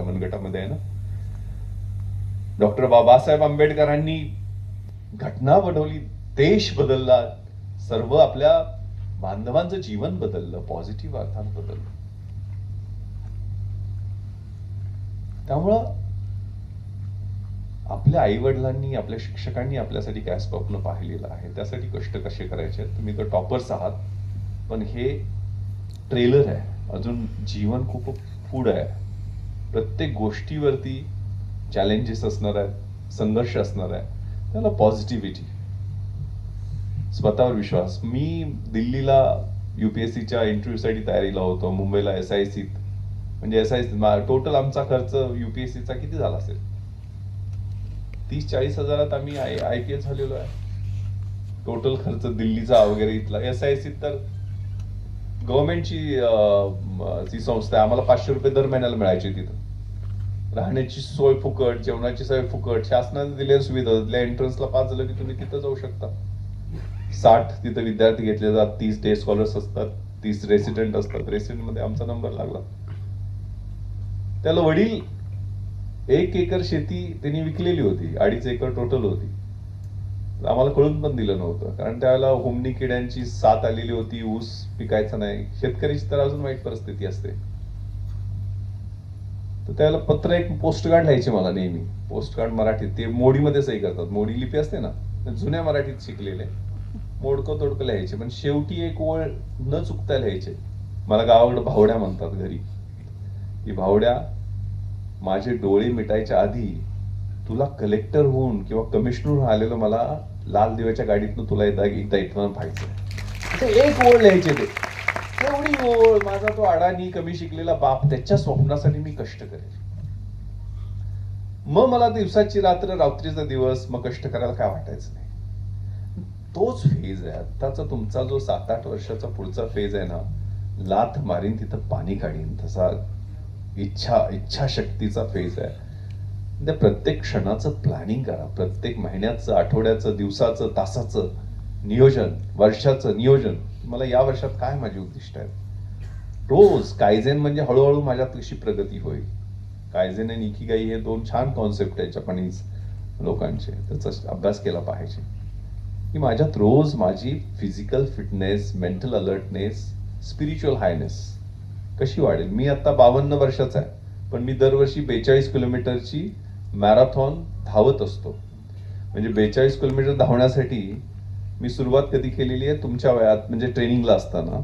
मनगटामध्ये आहे ना. डॉक्टर बाबासाहेब आंबेडकरांनी घटना बनवली देश बदलला सर्व आपल्या बांधवांचं जीवन बदललं पॉझिटिव्ह अर्थात बदललं. त्यामुळं आपल्या आई वडिलांनी आपल्या शिक्षकांनी आपल्यासाठी काय स्वप्न पाहिलेलं आहे त्यासाठी कष्ट कसे करायचे तुम्ही तर टॉपर्स आहात पण हे ट्रेलर आहे. अजून जीवन खूप पुढं आहे. प्रत्येक गोष्टीवरती चॅलेंजेस असणार आहेत संघर्ष असणार आहे त्याला पॉझिटिव्हिटी स्वतःवर विश्वास. मी दिल्लीला युपीएससीच्या इंटरव्ह्यूसाठी तयारीला होतो मुंबईला एस आय सीत म्हणजे एस आय सी टोटल आमचा खर्च युपीएससीचा किती झाला असेल? तीस चाळीस हजारात आम्ही आय आय पी एस झालेलो आहे. टोटल खर्च दिल्लीचा वगैरे इथला. एस आय सी तर गव्हर्नमेंटची जी संस्था आहे आम्हाला पाचशे रुपये दर महिन्याला मिळायचे तिथं. राहण्याची सोय फुकट जेवणाची सोय फुकट शासनाने दिलेल्या सुविधा एंट्रन्सला पास झालं की तुम्ही तिथं जाऊ शकता. साठ तिथं विद्यार्थी घेतले जातात तीस डे स्कॉलर्स असतात तीस रेसिडेंट असतात. रेसिडेंटमध्ये आमचा नंबर लागला. त्याला वडील एक एकर शेती त्यांनी विकलेली होती अडीच एकर टोटल होती. आम्हाला कळून पण दिलं नव्हतं कारण त्यावेळेला होमनी किड्यांची साथ आलेली होती ऊस पिकायचा नाही. शेतकऱ्याची तर अजून वाईट परिस्थिती असते. तर त्यावेळेला पत्र एक पोस्ट कार्ड लिहायचे मला नेहमी. पोस्ट कार्ड मराठीत. ते मोडीमध्ये सही करतात. मोडी लिपी असते ना जुन्या मराठीत शिकलेले. मोडकं तोडकं लिहायचे. पण शेवटी एक ओळ न चुकता लिहायचे. मला गावाकडं भावड्या म्हणतात घरी. की भावड्या माझे डोळे मिटायच्या आधी तुला कलेक्टर होऊन किंवा कमिशनर आलेलं मला लाल दिव्याच्या गाडीतनं तुला एकदा एकदा इथं पाहायचं एक ओळ लिहायचे ते. एवढी ओळ माझा तो अडाणी कमी शिकलेला बाप त्याच्या स्वप्नासाठी मी कष्ट करेल. मग मला दिवसाची रात्र रात्रीचा दिवस मग कष्ट करायला काय वाटायचं नाही. तोच फेज आहे. आत्ताचा तुमचा जो सात आठ वर्षाचा पुढचा फेज आहे ना लाथ मारीन तिथं पाणी काढीन तसा इच्छा इच्छाशक्तीचा फेज आहे. त्या प्रत्येक क्षणाचं प्लॅनिंग करा. प्रत्येक महिन्याचं आठवड्याचं दिवसाचं तासाचं नियोजन वर्षाचं नियोजन. मला या वर्षात काय माझी उद्दिष्ट आहेत? रोज कायझेन म्हणजे हळूहळू माझ्यात कशी प्रगती होईल. कायझेन आणि इकिगाई हे दोन छान कॉन्सेप्ट आहे जपानीज लोकांचे. त्याचा अभ्यास केला पाहिजे. की माझ्यात रोज माझी physical fitness mental alertness spiritual highness कशी वाढेल? मी आता बावन्न वर्षाचा आहे पण मी दरवर्षी बेचाळीस किलोमीटरची मॅरेथॉन धावत असतो. म्हणजे बेचाळीस किलोमीटर धावण्यासाठी मी सुरुवात कधी केलेली आहे? तुमच्या वयात म्हणजे ट्रेनिंगला असताना.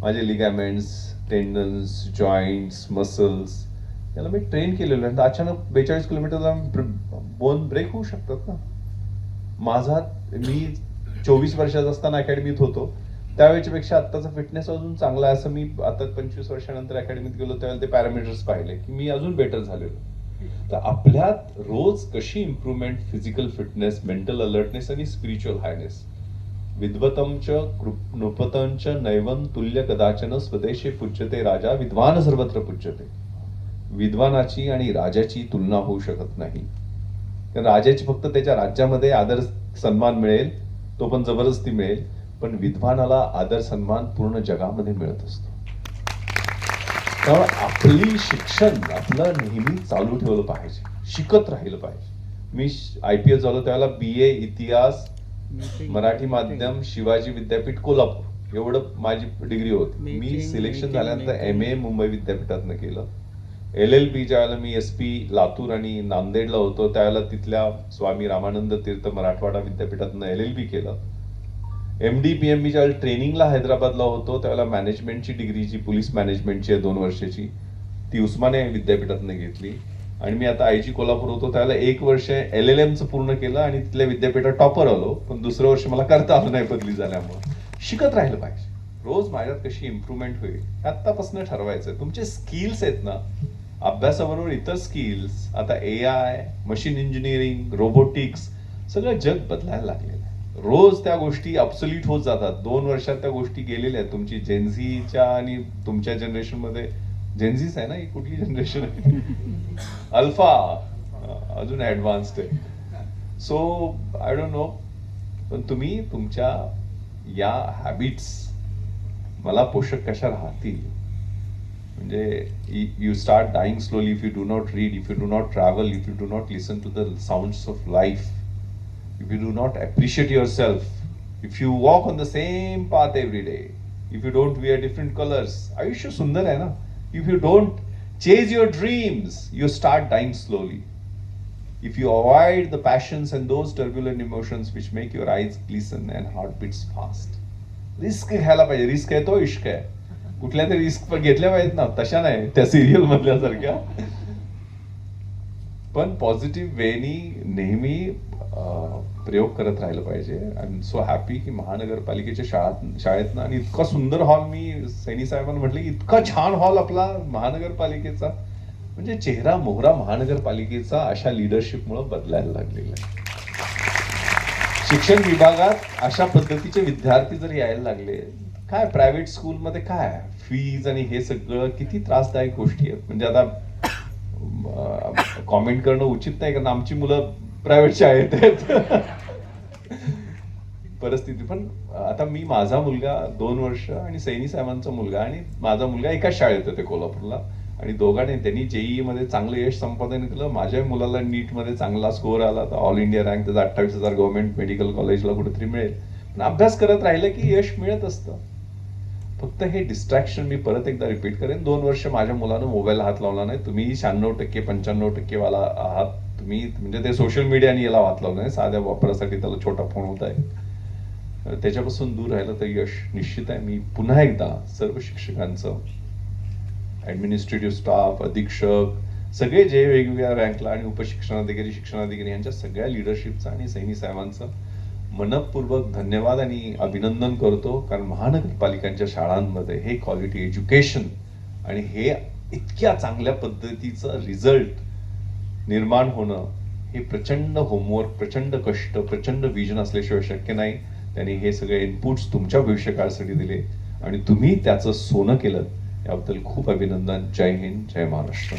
माझे लिगामेंट्स टेंडन्स जॉईंट्स मसल्स याला मी ट्रेन केलेलं आहे. अचानक बेचाळीस किलोमीटरला बोन ब्रेक होऊ शकतात ना? माझा मी चोवीस वर्षाचा असताना अकॅडमीत होतो. त्यावेळेच्या पेक्षा आत्ताचा फिटनेस अजून चांगला आहे. असं मी आता पंचवीस वर्षानंतर अकॅडमीत गेलो त्यावेळेला ते पॅरामीटर्स पाहिले की मी अजून बेटर झालेलो. तर आपल्यात रोज कशी improvement physical fitness mental alertness आणि स्पिरिच्युअल हायनेस विद्वतं च कृप- नृपतं च नैवं तुल्य कदाचन स्वदेशे पूज्यते राजा विद्वान सर्वत्र पूज्यते. विद्वानाची आणि राजाची तुलना होऊ शकत नाही. राजाची फक्त त्याच्या राज्यामध्ये आदर सन्मान मिळेल तो पण जबरदस्ती मिळेल पण विद्वानाला आदर सन्मान पूर्ण जगामध्ये मिळत असतो. त्यामुळे आपली शिक्षण आपलं नेहमी चालू ठेवलं पाहिजे शिकत राहिलं पाहिजे. मी आय पी एस झालो त्यावेळेला बी ए इतिहास मराठी माध्यम शिवाजी विद्यापीठ कोल्हापूर. एवढं माझी डिग्री होती. मी सिलेक्शन झाल्यानंतर एम ए मुंबई विद्यापीठातनं केलं. एल एल बी ज्यावेळेला मी एस पी लातूर आणि नांदेडला होतो त्यावेळेला तिथल्या स्वामी रामानंद तीर्थ मराठवाडा विद्यापीठातनं एल एल बी केलं. M D P M B ज्यावेळेला ट्रेनिंगला हैदराबादला होतो त्यावेळेला मॅनेजमेंटची डिग्री जी पोलीस मॅनेजमेंटची आहे दोन वर्षाची ती उस्माने विद्यापीठातनं घेतली. आणि मी आता आय जी कोल्हापूर होतो त्यावेळेला एक वर्ष एल एल एमचं पूर्ण केलं आणि तिथल्या विद्यापीठात टॉपर आलो. पण दुसरं वर्ष मला करता आलं नाही बदली झाल्यामुळे. शिकत राहिलं पाहिजे. रोज माझ्यात कशी इम्प्रुव्हमेंट होईल हे आत्तापासून ठरवायचं तुमचे स्किल्स आहेत ना अभ्यासाबरोबर इतर स्किल्स आता A I machine engineering robotics सगळं जग बदलायला लागलेलं आहे. रोज त्या गोष्टी अब्सोल्यूट होत जातात. दोन वर्षात त्या गोष्टी गेलेल्या आहेत. तुमची जेन्झीच्या आणि तुमच्या जनरेशनमध्ये जेन्झीच आहे ना ही कुठली जनरेशन आहे? अल्फा अजून ॲडव्हान्स्ड आहे. सो आय डोंट नो पण तुम्ही तुमच्या या हॅबिट्स मला पोषक कशा राहतील? म्हणजे you start dying slowly if you do not read if you do not travel if you do not listen to the sounds of life if if you do not appreciate yourself, if you walk on the same path every day, if you don't wear different colours आयुष्य सुंदर आहे ना if you don't chase your dreams, you start dying slowly. If you avoid the passions and those turbulent emotions which make your eyes glisten and heart beats fast. Risk घ्यायला पाहिजे risk आहे तो इश्क आहे कुठल्या तरी रिस्क घेतल्या पाहिजेत ना तशा नाही त्या सिरियल मधल्यासारख्या पण पॉझिटिव्ह वेनी नेहमी अं, प्रयोग करत राहिलं पाहिजे. आय एम सो हॅपी की महानगरपालिकेच्या शाळात शाळेतनं आणि इतका सुंदर हॉल मी सैनी साहेबांना म्हटलं की इतका छान हॉल आपला महानगरपालिकेचा. म्हणजे चेहरा मोहरा महानगरपालिकेचा अशा लिडरशिपमुळे बदलायला लागलेला आहे. शिक्षण विभागात अशा पद्धतीचे विद्यार्थी जर यायला लागले काय प्रायव्हेट स्कूलमध्ये काय फीज आणि हे सगळं किती त्रासदायक गोष्टी आहेत. म्हणजे आता कॉमेंट करणं उचित नाही कारण आमची मुलं प्रायव्हेट शाळेत आहेत. परिस्थिती. पण आता मी माझा मुलगा दोन वर्ष आणि सैनी साहेबांचा मुलगा आणि माझा मुलगा एकाच शाळेत होते कोल्हापूरला. आणि दोघांनी त्यांनी जेईई मध्ये चांगलं यश संपादन केलं. माझ्या मुलाला नीटमध्ये चांगला स्कोअर आला तर ऑल इंडिया रँक त्याचा अठ्ठावीस हजार गव्हर्नमेंट मेडिकल कॉलेजला कुठेतरी मिळेल. पण अभ्यास करत राहिलं की यश मिळत असतं. फक्त हे डिस्ट्रॅक्शन मी परत एकदा रिपीट करेन. दोन वर्ष माझ्या मुलानं मोबाईल हात लावला नाही. तुम्ही शहाण्णव टक्के पंच्याण्णव टक्के वाला आहात. तुम्ही म्हणजे ते सोशल मीडियाने याला हात लावलं नाही साध्या वापरासाठी त्याला छोटा फोन होत आहे त्याच्यापासून दूर राहिलं तर यश निश्चित आहे. मी पुन्हा एकदा सर्व शिक्षकांचं ॲडमिनिस्ट्रेटिव्ह स्टाफ अधीक्षक सगळे जे वेगवेगळ्या रँकला आणि उपशिक्षणाधिकारी शिक्षणाधिकारी यांच्या सगळ्या लिडरशिपचा आणि सैनी साहेबांचं मनपूर्वक धन्यवाद आणि अभिनंदन करतो. कारण महानगरपालिकांच्या शाळांमध्ये हे क्वालिटी एज्युकेशन आणि हे इतक्या चांगल्या पद्धतीचं रिझल्ट निर्माण होणं हे प्रचंड होमवर्क प्रचंड कष्ट प्रचंड विजन असल्याशिवाय शक्य नाही. त्यांनी हे सगळे इनपुट्स तुमच्या भविष्यकाळासाठी दिले. आणि तुम्ही त्याचं सोनं केलं. याबद्दल खूप अभिनंदन. जय हिंद जय महाराष्ट्र.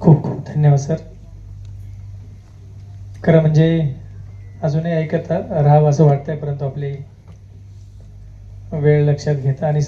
खूप खूप धन्यवाद सर. खरं म्हणजे अजूनही ऐकत राहावं असं वाटतंय परंतु आपली वेळ लक्षात घेता आणि